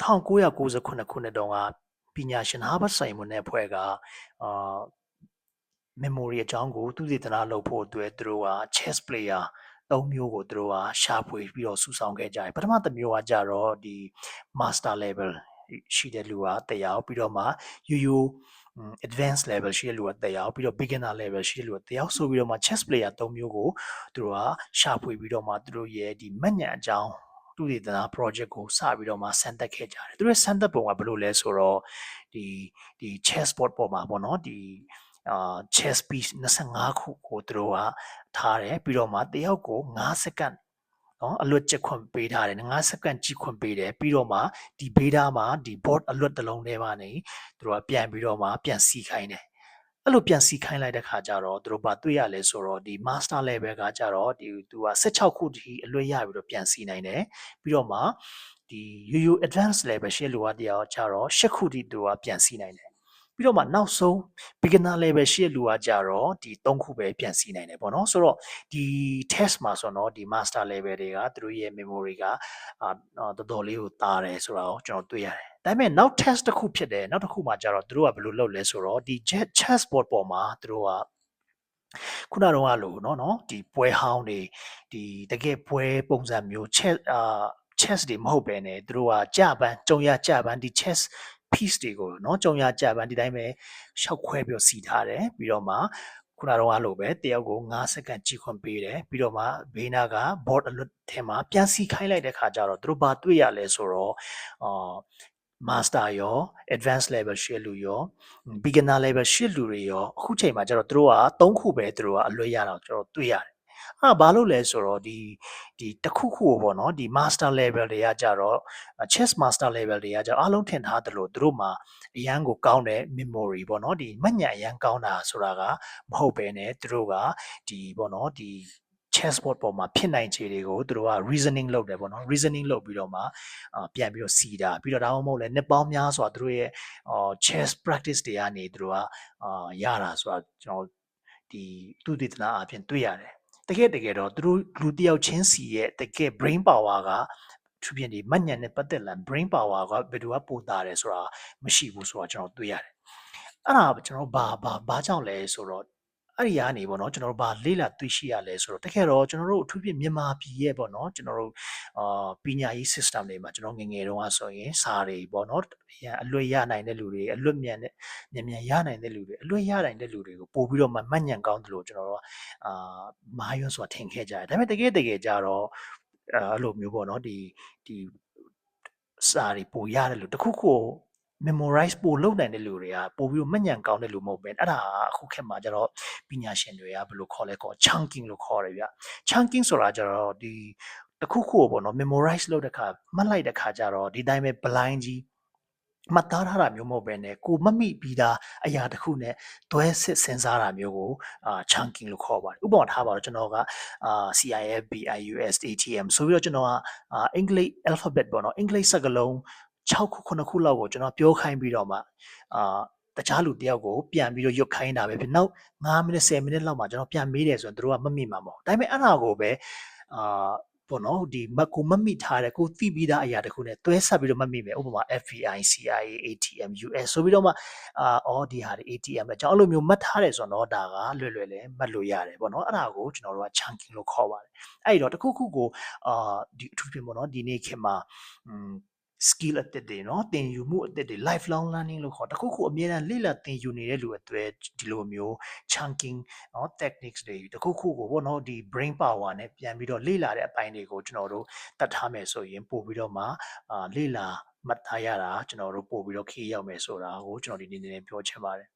1998ခုနှစ်တုန်းကပညာရှင်ဟာဗတ်ဆိုင်မွန်နဲ့ဖွဲ့ကအာ memory အကြောင်းကိုသူတည်တနာလုပ်ဖို့အတွက်သူတို့က chess player သုံးမျိုးကိုသူတို့ကရှာဖွေပြီးတော့စုဆောင်ခဲ့ကြတယ်ပထမတစ်မျိုးကကြတော့ဒီ master level ရှိတဲ့လူကတရားပြီးတော့မှရိုးရိုး advanced level ရှိတဲ့လူကတရားပြီးတော့ beginner level ရှိတဲ့လူကတရားဆိုပြီးတော့မှ chess player ၃မျိုးကိုသူတို့ကရှာဖွေပြီးတော့မှသူတို့ရဲ့ဒီမညံအကြောင်း သူတည်တနာ project ကိုစပြီးတော့မှစမ်းသပ်ခဲ့ကြတယ်သူတို့စမ်းသပ်ပုံကဘယ်လိုလဲဆိုတော့ဒီဒီ chessboard ပေါ်မှာပေါ့နော်ဒီအာ chess piece 25ခုကိုသူတို့ကထားတယ်ပြီးတော့မှတယောက်ကို9စက္ကန့်နော်အလွတ်ချက်ခွင့်ပေးထားတယ်9စက္ကန့်ကြည့်ခွင့်ပေးတယ်ပြီးတော့မှဒီ beta မှာဒီ board အလွတ်တစ်လုံးထဲမှာနေသူတို့ကပြန်ပြီးတော့မှပြန်စီခိုင်းတယ် အဲ့လိုပြန်စီခိုင်းလိုက်တဲ့ခါကျတော့သူတို့ဘာတွေ့ရလဲဆိုတော့ဒီ master level ကကြတော့ဒီသူက16ခုထိအလွတ်ရပြီးတော့ပြန်စီနိုင်တယ်ပြီးတော့မှဒီရိုးရိုး advanced level ရှေ့လိုကတရားကြတော့10ခုထိသူကပြန်စီနိုင်တယ် ပြီးတော့မှနောက်ဆုံး beginner level ရှိတဲ့လူကကြတော့ဒီ၃ခုပဲပြန်စီနိုင်တယ်ပေါ့နော်ဆိုတော့ဒီ test မှာဆိုတော့ဒီ master level တွေကသူတို့ရဲ့ memory ကအာတော်တော်လေးကိုတားတယ်ဆိုတာကိုကျွန်တော်တွေ့ရတယ်ဒါပေမဲ့နောက် test တစ်ခုဖြစ်တယ်နောက်တစ်ခုမှာကြတော့သူတို့ကဘယ်လိုလုပ်လဲဆိုတော့ဒီ chessboard ပေါ်မှာသူတို့ကခုနကတော့လို့เนาะเนาะဒီပွဲဟောင်းတွေဒီတကယ်ပွဲပုံစံမျိုး chess အာ chess တွေမဟုတ်ပဲねသူတို့ကကြပန်းကြုံရကြပန်းဒီ chess piece တွေကိုเนาะကြုံရကြပန်းဒီတိုင်းပဲရှောက်ခွဲပြီးစီထားတယ်ပြီးတော့မှခုနတော့အဲ့လိုပဲတယောက်ကို9စက္ကန့်ကြည့်ခွင့်ပေးတယ်ပြီးတော့မှဘေးနာက board အလွတ်ထဲမှာပြန်စီခိုင်းလိုက်တဲ့ခါကျတော့သူတို့ဘာတွေ့ရလဲဆိုတော့အာ master ရော advanced level ရှစ်လူရော beginner level ရှစ်လူတွေရောအခုချိန်မှာကျတော့သူတို့က3ခုပဲသူတို့ကအလွတ်ရတော့ကျွန်တော်တွေ့ရတယ် အဲ့ဘာလို့လဲဆိုတော့ဒီဒီတစ်ခုခုပေါ့နော်ဒီ master level တွေကကြတော့ chess master level တွေကကြအားလုံးထင်ထားသလိုသူတို့မှာအရန်ကိုကောင်းတဲ့ memory ပေါ့နော်ဒီမှတ်ဉာဏ်အရန်ကောင်းတာဆိုတာကမဟုတ်ပဲねသူတို့ကဒီပေါ့နော်ဒီ chessboard ပေါ်မှာဖြစ်နိုင်ခြေတွေကိုသူတို့က reasoning လုပ်တယ်ပေါ့နော် reasoning လုပ်ပြီးတော့မှအာပြန်ပြီးတော့စီတာပြီးတော့ဒါမှမဟုတ်လဲနှစ်ပေါင်းများစွာသူတို့ရဲ့အာ chess practice တွေကနေသူတို့ကအာရတာဆိုတာကျွန်တော်ဒီသူတည်တနာအပြင်တွေ့ရတယ် တကယ်တကယ်တော့သူတို့လူတယောက်ချင်းစီရဲ့တကယ် brain power ကသူပြင်ဒီမညံနဲ့ပတ်သက်လာ brain power ကဘယ်သူကပိုတာတယ်ဆိုတာမရှိဘူးဆိုတာကျွန်တော်တွေ့ရတယ်အဲ့ဒါကျွန်တော်ဘာဘာဘာကြောင့်လဲဆိုတော့ အဲ့ဒီကနေပေါ့နော်ကျွန်တော်တို့ဗာလေ့လာသိရှိရလဲဆိုတော့တကယ်တော့ကျွန်တော်တို့အထူးဖြင့်မြန်မာပြည်ရဲ့ပေါ့နော်ကျွန်တော်တို့အာပညာရေး system တွေမှာကျွန်တော်ငငယ်တုန်းကဆိုရင်စာတွေပေါ့နော်အလွတ်ရနိုင်တဲ့လူတွေအလွတ်မြန်တဲ့မြန်မြန်ရနိုင်တဲ့လူတွေအလွတ်ရနိုင်တဲ့လူတွေကိုပို့ပြီးတော့မှမှတ်ညံကောင်းတယ်လို့ကျွန်တော်တို့အာမားရွံ့စွာထင်ခဲ့ကြတယ်ဒါပေမဲ့တကယ်တကယ်ကြတော့အဲ့လိုမျိုးပေါ့နော်ဒီဒီစာတွေပို့ရတယ်လို့တခုခု memorize ပို့လုပ်နိုင်တဲ့လူတွေကပို့ပြီးတော့မှတ်ဉာဏ်ကောင်းတဲ့လူမဟုတ်ပဲအဲ့ဒါအခုခေတ်မှာကျတော့ပညာရှင်တွေကဘယ်လိုခေါ်လဲခေါ် chunking လို့ခေါ်တယ်ဗျ chunking ဆိုတာကျတော့ဒီတခုခုပေါ့နော် memorize လုပ်တဲ့ခါမှတ်လိုက်တဲ့ခါကျတော့ဒီတိုင်းပဲ blind ကြီးမှတ်သားထားတာမျိုးမဟုတ်ပဲねကိုမမိပြီးသားအရာတစ်ခုနဲ့တွဲစစ်စဉ်းစားတာမျိုးကိုအာ chunking လို့ခေါ်ပါတယ်ဥပမာထားပါတော့ကျွန်တော်ကအာ CIF BIUS ATM ဆိုပြီးတော့ကျွန်တော်ကအင်္ဂလိပ် alphabet ပေါ့နော်အင်္ဂလိပ်စကားလုံး 6ခု9ခုလောက်ကိုကျွန်တော်ပြောခိုင်းပြီးတော့မှအာတခြားလူတယောက်ကိုပြန်ပြီးတော့ရွတ်ခိုင်းတာပဲဖြစ်နောက်9မိနစ်10မိနစ်လောက်မှကျွန်တော်ပြန်မေးတယ်ဆိုရင်တို့ကမမိမှာမဟုတ်ဒါပေမဲ့အဲ့ဒါကိုပဲအာပေါ့နော်ဒီမကိုမမိထားတဲ့ကိုသိပြီးသားအရာတခုနဲ့တွဲဆက်ပြီးတော့မမိမယ်ဥပမာ FBI CIA ATM US ဆိုပြီးတော့မှအာအော်ဒီဟာတွေ ATM ပဲကျွန်တော်အဲ့လိုမျိုးမှတ်ထားတယ်ဆိုတော့ဒါကလွယ်လွယ်လေးမှတ်လို့ရတယ်ပေါ့နော်အဲ့ဒါကိုကျွန်တော်တို့က chunking လို့ခေါ်ပါတယ်အဲ့တော့တခုခုကိုအာဒီအထူးဖြင့်ပေါ့နော်ဒီနေ့ခေတ်မှာ skill အသစ်တွေနော်သင်ယူမှုအသစ်တွေ lifelong learning လို့ခေါ်တခုခုအမြဲတမ်းလေ့လာသင်ယူနေတဲ့လူအတွက်ဒီလိုမျိုး chunking နော် techniques တွေတခုခုကိုပေါ့နော်ဒီ brain power နဲ့ပြန်ပြီးတော့လေ့လာတဲ့အပိုင်းတွေကိုကျွန်တော်တို့တတ်ထားမယ်ဆိုရင်ပို့ပြီးတော့မှလေ့လာမှတ်သားရတာကျွန်တော်တို့ပို့ပြီးတော့ခေးရောက်မယ်ဆိုတာကိုကျွန်တော်ဒီနေ့နည်းနည်းပြောချင်ပါတယ်